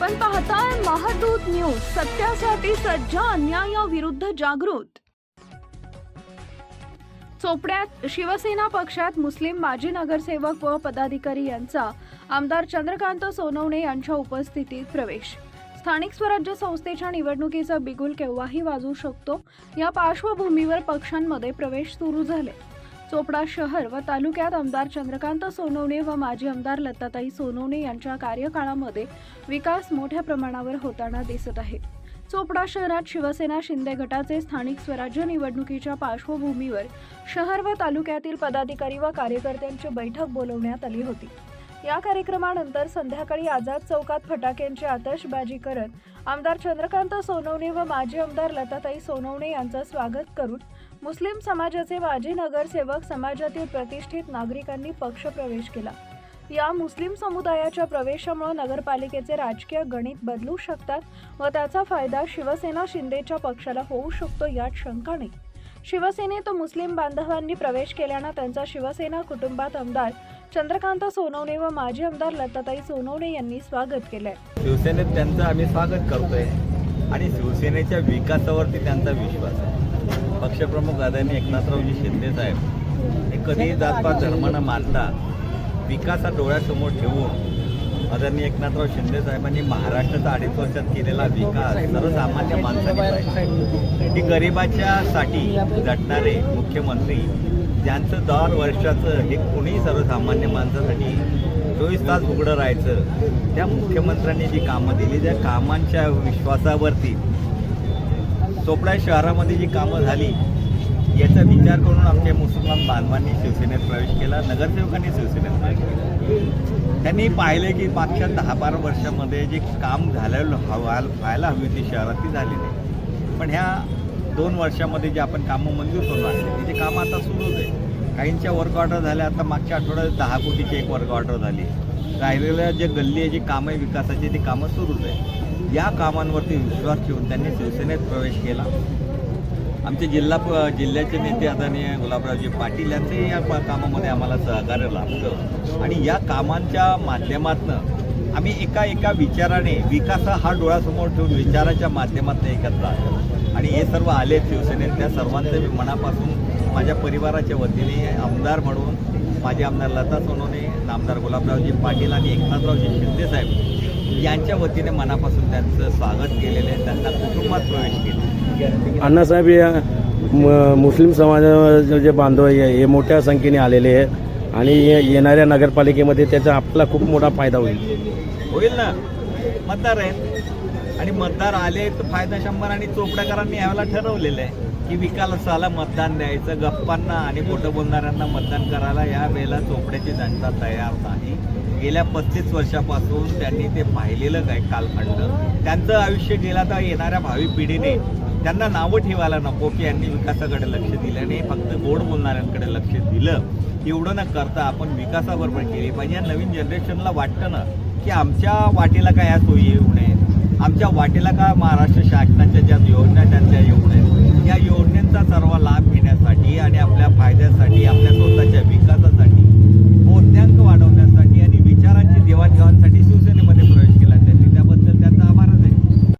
आपण पाहताय महादूत न्यूज सत्यासाठी सज्ज अन्यायाविरुद्ध जागृत. चोपड्यात शिवसेना पक्षात मुस्लिम माजी नगरसेवक व पदाधिकारी यांचा आमदार चंद्रकांत सोनवणे यांच्या उपस्थितीत प्रवेश. स्थानिक स्वराज्य संस्थेच्या निवडणुकीचा बिगुल केव्हाही वाजू शकतो? या पार्श्वभूमीवर पक्षांमध्ये प्रवेश सुरू झाले. चोपडा शहर व तालुक्यात आमदार चंद्रकांत सोनवणे व माजी आमदार लताताई सोनवणे यांच्या कार्यकाळामध्ये विकास मोठ्या प्रमाणावर होताना दिसत आहे चोपडा शहरात शिवसेना शिंदे गटाचे स्थानिक स्वराज्य निवडणुकीच्या पार्श्वभूमीवर शहर व तालुक्यातील पदाधिकारी व कार्यकर्त्यांची बैठक बोलवण्यात आली होती. या कार्यक्रमानंतर संध्याकाळी आझाद चौकात फटाक्यांची आतषबाजी करत आमदार चंद्रकांत सोनवणे व माजी आमदार लताताई सोनवणे यांचं स्वागत करून मुस्लिम समाजाचे माजी नगरसेवक समाजातील प्रतिष्ठित नागरिकांनी पक्षप्रवेश केला. या मुस्लिम समुदायाच्या प्रवेशामुळे नगरपालिकेचे राजकीय गणित बदलू शकतात व त्याचा फायदा शिवसेना शिंदेच्या पक्षाला होऊ शकतो यात शंका नाही. शिवसेनेत मुस्लिम बांधवांनी प्रवेश केल्यानं त्यांचा शिवसेना कुटुंबात आमदार चंद्रकांत सोनवणे व माजी आमदार लताताई सोनवणे यांनी स्वागत केलंय. शिवसेनेत त्यांचं आम्ही स्वागत करतोय आणि शिवसेनेच्या विकासावरती त्यांचा विश्वास आहे. पक्षप्रमुख आदरणीय एकनाथरावजी शिंदे साहेब हे कधीही जातपात धर्म न मानता विकास हा डोळ्यासमोर ठेवून आदरणीय एकनाथराव शिंदे साहेबांनी महाराष्ट्राचा अडीच वर्षात केलेला विकास सर्वसामान्य माणसाने की गरिबाच्यासाठी झटणारे मुख्यमंत्री ज्यांचं दर वर्षाचं हे कुणी सर्वसामान्य माणसासाठी चोवीस तास उघडं राहायचं त्या मुख्यमंत्र्यांनी जी कामं दिली त्या कामांच्या विश्वासावरती चोपडा शहरामध्ये जी कामं झाली याचा विचार करून आमच्या मुसलमान बांधवांनी शिवसेनेत प्रवेश केला नगरसेवकांनी शिवसेनेत प्रवेश केला. त्यांनी पाहिले की मागच्या दहा बारा वर्षामध्ये जे काम झालेलं हवा व्हायला हवी होती शहरात ती झाली नाही. पण ह्या दोन वर्षामध्ये जे आपण कामं मंजूर करून आणले तिचे कामं आता सुरूच आहे काहींच्या वर्क ऑर्डर झाल्या आता मागच्या आठवड्यात दहा कोटीची एक वर्क ऑर्डर झाली. राहिलेल्या जे गल्ली आहे जी कामं आहे विकासाची ती कामं सुरूच आहे या कामांवरती विश्वास ठेवून त्यांनी शिवसेनेत प्रवेश केला. आमचे जिल्हा प- जिल्ह्याचे नेते आदरणीय गुलाबरावजी पाटील यांचे या कामामध्ये आम्हाला सहकार्य लाभलं. आणि या कामांच्या माध्यमातनं आम्ही एका एका विचाराने विकास हा डोळ्यासमोर ठेवून विचाराच्या माध्यमातून एकत्र आलो. आणि हे सर्व आले शिवसेनेत त्या सर्वांचे मी मनापासून माझ्या परिवाराच्या वतीने आमदार म्हणून माझे आमदार लता सोनोने आमदार गुलाबरावजी पाटील आणि एकनाथरावजी शिंदे साहेब यांच्या वतीने मनापासून त्यांचं स्वागत केलेलं आहे त्यांना कुटुंबात प्रवेश केला. अण्णासाहेब या मुस्लिम समाजाचे जे बांधव आहे हे मोठ्या संख्येने आलेले आहेत आणि येणाऱ्या नगरपालिकेमध्ये त्याचा आपला खूप मोठा फायदा होईल. होईल ना? मतदार आहेत. आणि मतदार आले तर फायदा शंभर आणि चोपडाकरांनी यावेळेला ठरवलेलं आहे की विकासाला मतदान द्यायचं गप्पांना आणि खोटं बोलणाऱ्यांना मतदान करायला या वेळेला चोपड्याची जनता तयार नाही. गेल्या पस्तीस वर्षापासून त्यांनी ते पाहिलेलं काय कालखंड. त्यांचं आयुष्य गेला तर येणाऱ्या भावी पिढीने त्यांना नावं ठेवायला नको की यांनी विकासाकडे लक्ष दिलं नाही फक्त गोड बोलणाऱ्यांकडे लक्ष दिलं. एवढं न करता आपण विकासाबरोबर केली पाहिजे. या नवीन जनरेशनला वाटतं ना की आमच्या वाटेला काय ह्या सोयी आमच्या वाटेला का महाराष्ट्र शासनाच्या ज्या योजना